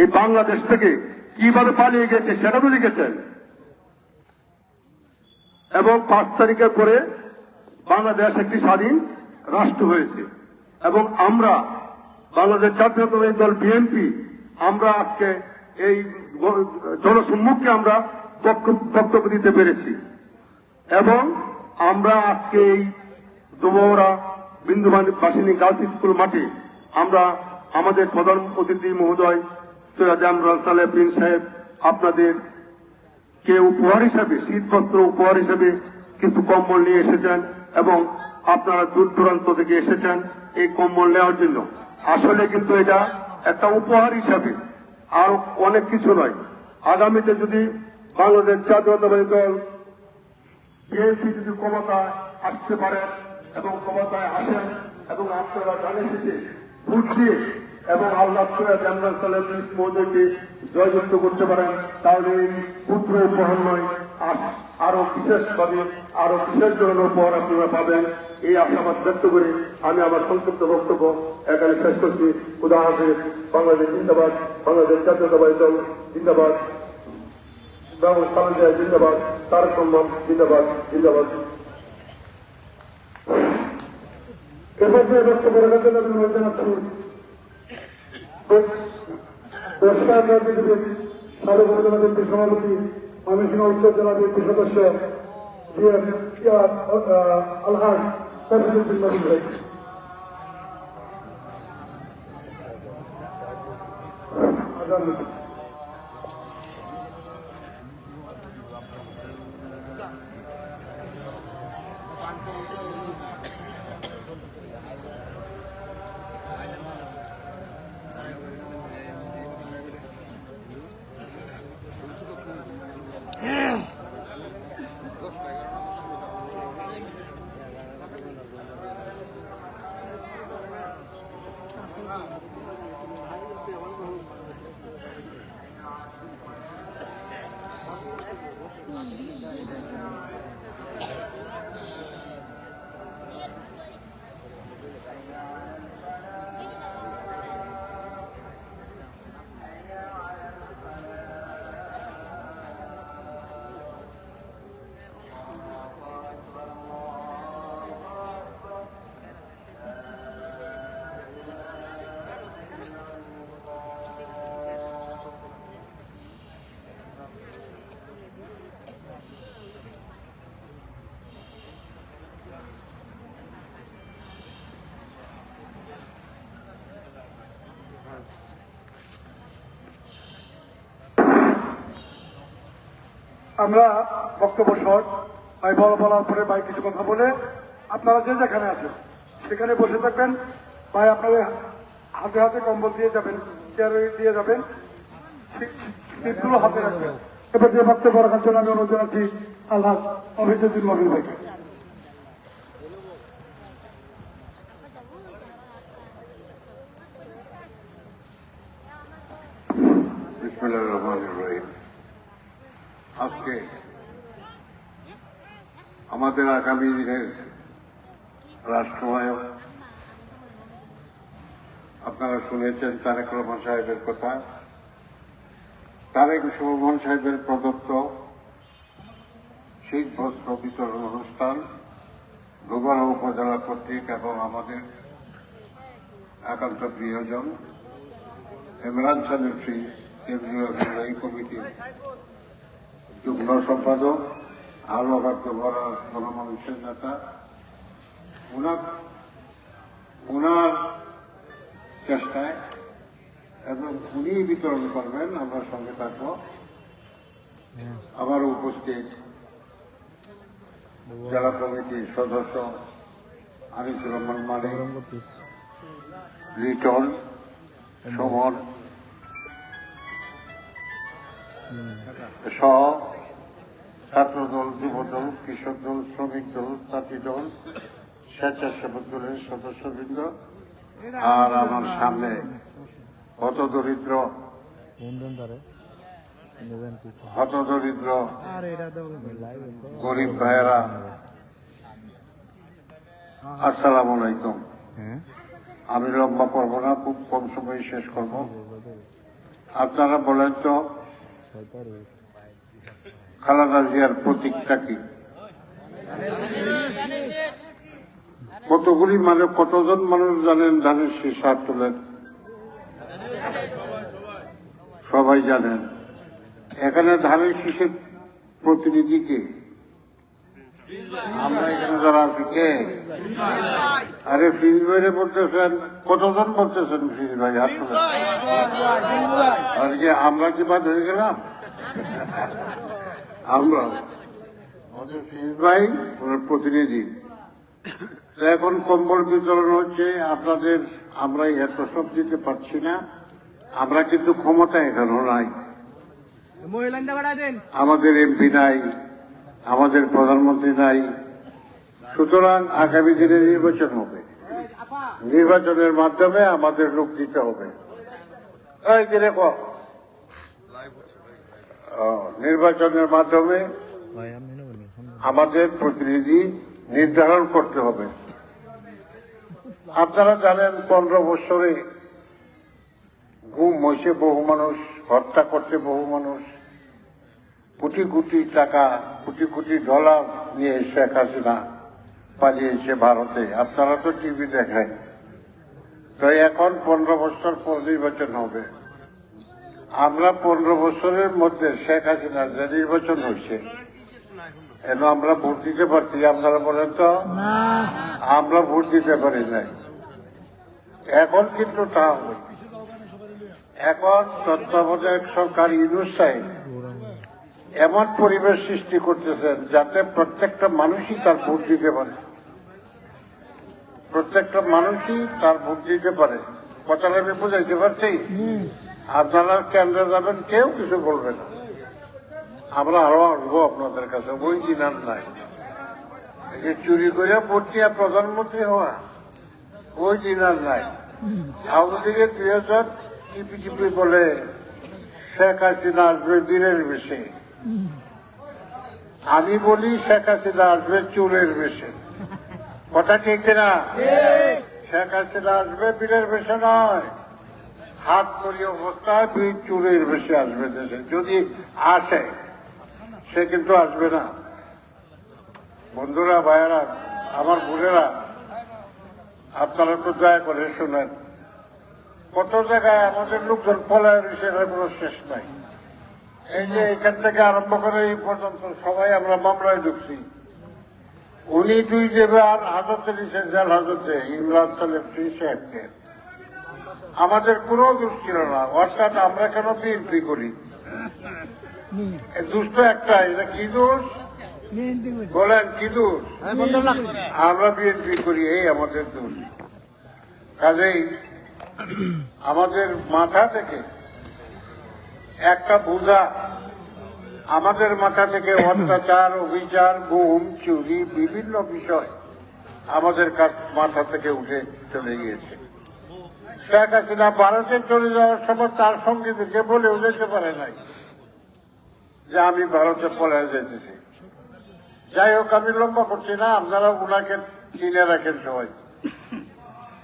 এই বাংলাদেশ থেকে কীভাবে পালিয়ে গেছে সেটা তো লিখেছেন। এবং পাঁচ তারিখের পরে বাংলাদেশ একটি স্বাধীন রাষ্ট্র হয়েছে। এবং আমরা, বাংলাদেশ জাতীয়তাবাদী দল বিএনপি আমরা আজকে এই জনসম্মুখে আমরা বক্তব্য দিতে পেরেছি। এবং আমরা আজকে এই দুবরা বিন্দুবাসিনী গার্লস মাঠে আমরা আমাদের প্রধান অতিথি মহোদয় সৈয়দ আমরান সালেবিন সাহেব, আপনাদের কে উপহার হিসাবে, শীতবস্ত্র উপহার হিসাবে কিছু কম্বল নিয়ে এসেছেন এবং আপনারা দূর দূরান্ত থেকে এসেছেন এই কম্বল নেওয়ার জন্য। আসলে কিন্তু এটা একটা উপহার হিসাবে, আর অনেক কিছু নয়। আগামীতে যদি বাংলাদেশ জাতীয়তাবাদী দল, বিএনপি যদি ক্ষমতায় আসতে পারেন এবং ক্ষমতায় আসেন এবং আপনারা জানে শেষে দিয়ে এবং আল্লাহ জেনারেল সালেম মহোদয়কে জয়যুক্ত করতে পারেন, তাহলে এই পুত্র উপহার নয় আর- বিশেষভাবে, আরও বিশেষ ধরনের উপহার আপনারা পাবেন। এই আশাবাদ ব্যক্ত করে আমি আমার সংক্ষিপ্ত বক্তব্য এখানে শেষ করছি। উদাহরণ বাংলাদেশ জিন্দাবাদ, বাংলাদেশ জাতীয়তাবাদী দল জিন্দাবাদ জিন্দাবাদ, তারক রহমান জিন্দাবাদ জিন্দাবাদ। এবার যে বক্তব্য রাখার জন্য আমি অনুরোধ জানাচ্ছি পুরস্কার রাজনীতিবিদ সাবেক উপজেলা বিএনপি সভাপতি ময়মনসিংহ উত্তর জেলা বিএনপি সদস্য জিএম আলহাজ শরীফুদ্দিন নবীন ভাই আজান আমরা বক্তব্য শট ভাই, বড় বলার পরে ভাই কিছু কথা বলে আপনারা যে যেখানে আছেন, সেখানে বসে থাকবেন। ভাই, আপনাদের হাতে হাতে কম্বল দিয়ে যাবেন চেয়ারে দিয়ে যাবেন। সিটগুলো হাতে রাখবেন। এবার যে বক্তব্য রাখার জন্য আমি অনুরোধ জানাচ্ছি, আল্লাহ অভিজ্ঞদিন মহিল ভাইকে। আজকে আমাদের আগামী দিনের রাষ্ট্রনায়ক, আপনারা শুনেছেন তারেক রহমান সাহেবের কথা। তারেক রহমান সাহেবের প্রদত্ত শীত বস্ত্র বিতরণ অনুষ্ঠান গোবরা উপজেলা কর্তৃক এবং আমাদের একান্ত প্রিয়জন, ইমরান সানুফি কেন্দ্রীয় নির্বাহী কমিটির যুগ্ম সম্পাদক আলো বড় গণমানুষের নেতা ওনার উনার চেষ্টায় এবং উনি বিতরণ করবেন, আমরা সঙ্গে থাকব। আমার উপস্থিত জেলা কমিটির সদস্য আনিসুর রহমান মালিক লিটন, সমর সহ ছাত্রদল, যুবদল কৃষক দল শ্রমিক দল তাঁতি দল স্বেচ্ছাসেবক দলের সদস্যবৃন্দ আর আমার সামনে হত দরিদ্র হত দরিদ্র গরিব ভাইয়েরা, আসসালাম আলাইকুম। আমি লম্বা করব না, খুব কম সময়ে শেষ করব। আপনারা বলেন তো খালেদা জিয়ার প্রতীকটা কি? কতগুলি মানে কতজন মানুষ জানেন ধানের হাত তোলেন সবাই জানেন। এখানে ধানের শীষের প্রতিনিধি কে? আমরা এখানে যারা আছি কে? আরে ফিজ ভাইরে পড়তেছেন কতজন পড়তেছেন ফিজ ভাই? আর কি আমরা কি বাদ হয়ে গেলাম? আমরা। আমাদের ফিজ ভাই ওনার প্রতিনিধি। এখন কম্বল বিতরণ হচ্ছে আপনাদের আমরা এত সব দিতে পারছি না। আমরা কিন্তু ক্ষমতা এখনও নাই। আমাদের এমপি নাই। আমাদের প্রধানমন্ত্রী নাই। সুতরাং আগামী দিনে নির্বাচন হবে। নির্বাচনের মাধ্যমে আমাদের লোক দিতে হবে। নির্বাচনের মাধ্যমে। আমাদের প্রতিনিধি নির্ধারণ করতে হবে। আপনারা জানেন, পনেরো বছরে ঘুম হয়েছে বহু মানুষ, হত্যা করছে বহু মানুষ। কোটি কোটি টাকা কোটি কোটি ডলার নিয়ে শেখ হাসিনা পালিয়েছে ভারতে। আপনারা তো টিভি দেখেন। তো এখন পনেরো বছর পর নির্বাচন হবে। আমরা পনেরো বছরের মধ্যে শেখ হাসিনার যে নির্বাচন হয়েছে এন আমরা ভোট দিতে পারছি? আপনারা বলেন তো। আমরা ভোট দিতে পারি নাই। এখন কিন্তু তা এখন তত্ত্বাবধায়ক সরকার ইউনুস সাহেব এমন পরিবেশ সৃষ্টি করতেছেন যাতে প্রত্যেকটা মানুষই তার ভোট দিতে পারে। প্রত্যেকটা মানুষই তার ভোট দিতে পারে। কথাটা আমি বুঝাইতে পারছি? আপনারা কেন্দ্রে যাবেন কেউ কিছু বলবে না। আমরা আরও আসব আপনাদের কাছে ওই দিন আর নাই। এই যে চুরি করে ভোট দিয়া প্রধানমন্ত্রী হওয়া ওই দিন আর নাই আওয়ামী লীগের দুই হাজার টিপি টিপি বলে শেখ হাসিনা আসবে বীরের বেশে। আমি বলি শেখ হাসিনা আসবে চুলের বেশে। কথা ঠিক না শেখ হাসিনা আসবে বীরের বেশে নয়। হাত করি অবস্থায় বীর চুলের বেশে আসবে দেশে। যদি আসে সে কিন্তু আসবে না। বন্ধুরা ভাইয়েরা আমার বোনেরা আপনারা তো দয়া করে শুনেন। কত জায়গায় আমাদের লোকজন পলায় রয়েছে এটার কোনো শেষ নাই। এই যে এখান থেকে আরম্ভ করে এই পর্যন্ত সবাই আমরা মামলায় ঢুকছি। উনি দুই দেবার হাজতে নিছেন জেল হাজতে, ইমরান সালেম ফ্রি সাহেবকে। আমাদের কোনো দোষ ছিল না। অর্থাৎ আমরা কেন বিএনপি করি? দুষ্ট একটা, এটা কি দোষ? বলেন, কি দোষ? আমরা বিএনপি করি, এই আমাদের দোষ। কাজেই আমাদের মাথা থেকে একটা বোঝা, আমাদের মাথা থেকে অত্যাচার, অবিচার, গুম, চুরি, বিভিন্ন বিষয় আমাদের কাছ, মাথা থেকে উঠে চলে গিয়েছে। শেখ হাসিনা ভারতে চলে যাওয়ার সময় তার সঙ্গে সঙ্গীদেরকে বলেও যেতে পারে নাই যে আমি ভারতে পলায় যেতেছি। যাই হোক, আমি লম্বা করছি না, আপনারা ওনাকে চিনে রাখেন সবাই।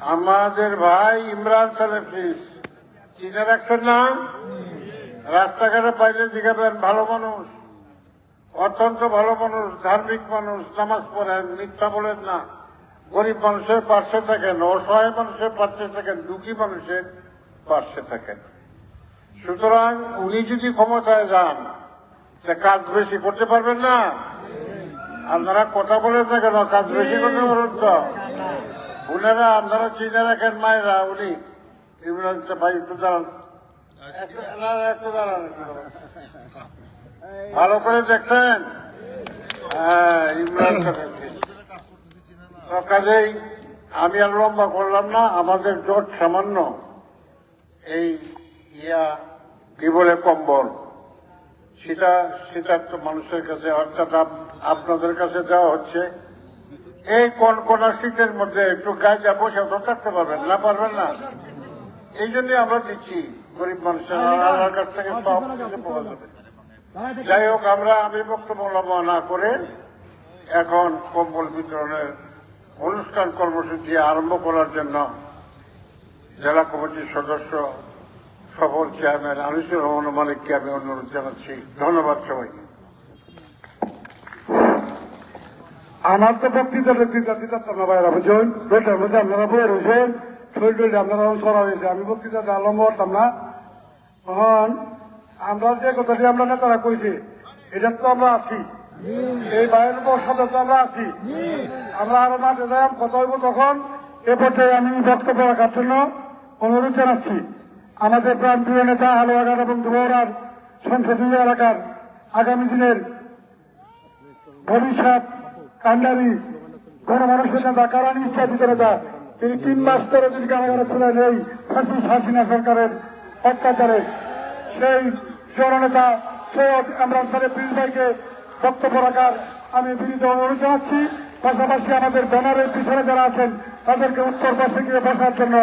আমাদের ভাই ইমরান সালেফিস চিনে রাখছেন না? রাস্তাঘাটে পাইলে জিজ্ঞাবেন ভালো মানুষ? অত্যন্ত ভালো মানুষ, ধার্মিক মানুষ, নামাজ পড়েন মিথ্যা বলেন না। গরিব মানুষের পার্শ্বে থাকেন, অসহায় মানুষের পার্শ্বে থাকেন, দুঃখী মানুষের পার্শ্বে থাকেন। সুতরাং উনি যদি ক্ষমতায় যান কাজ বেশি করতে পারবেন না? আপনারা কথা বলেন না কেন? কাজ বেশি করতে পারবেন তো? উনারা, আপনারা চিনে রাখেন মায়েরা, উনি। ভাই দাঁড়ান। ভালো করে দেখছেন? হ্যাঁ ইমরান কাজেই আমি আর লম্বা করলাম না, আমাদের জোট সামান্য এই ইয়া কি বলে কম্বল। সেটা সেটা তো মানুষের কাছে, অর্থাৎ আপনাদের কাছে দেওয়া হচ্ছে। এই কোন কোন শীতের মধ্যে একটু গায়ে যা বসে তো থাকতে পারবেন না পারবেন না। এই জন্যই আমরা দিচ্ছি। গরিব মানুষের আল্লাহর কাছ থেকে সব কিছু পাওয়া যাবে। যাই হোক আমরা আমি বক্তব্য লম্বা না করে এখন কম্বল বিতরণের অনুষ্ঠান কর্মসূচি আরম্ভ করার জন্য জেলা কমিটির সদস্য সফল চেয়ারম্যান আনিসুর রহমান মালিককে আমি অনুরোধ জানাচ্ছি। ধন্যবাদ সবাইকে। আমার তো বক্তৃতা বক্তৃতা দিতে না ভাইরা বুঝুন রোডের মধ্যে আপনারা বয়ে রয়েছেন। শরীর আপনারা সরা হয়েছে। আমি বক্তৃতা দেওয়া লম্বা করতাম না। তখন আমরা যে কথাটি আমরা নেতারা কইছি, এটা তো আমরা আছি। এই বাইরের উপর সাথে তো আমরা আছি। আমরা আরও মাঠে যাই কথা হইব তখন। এ পর্যায়ে আমি বক্তব্য রাখার জন্য অনুরোধ জানাচ্ছি। আমাদের প্রাণপ্রিয় নেতা আলোয়াগার এবং দুবরার সংসদীয় এলাকার আগামী দিনের ভবিষ্যৎ কান্ডারি গণমানুষের নেতা কারানি ইত্যাদি নেতা, তিনি তিন মাস ধরে যদি কারাগারে ছিলেন নেই হাসিনা সরকারের অত্যাচারে সেই জননেতা সৈয়দ ইমরান সাহেব বীর ভাইকে বক্তব্য রাখার আমি বিনীত অনুরোধ জানাচ্ছি। পাশাপাশি আমাদের ব্যানারের পিছনে যারা আছেন, তাদেরকে উত্তর পাশে গিয়ে বসার জন্য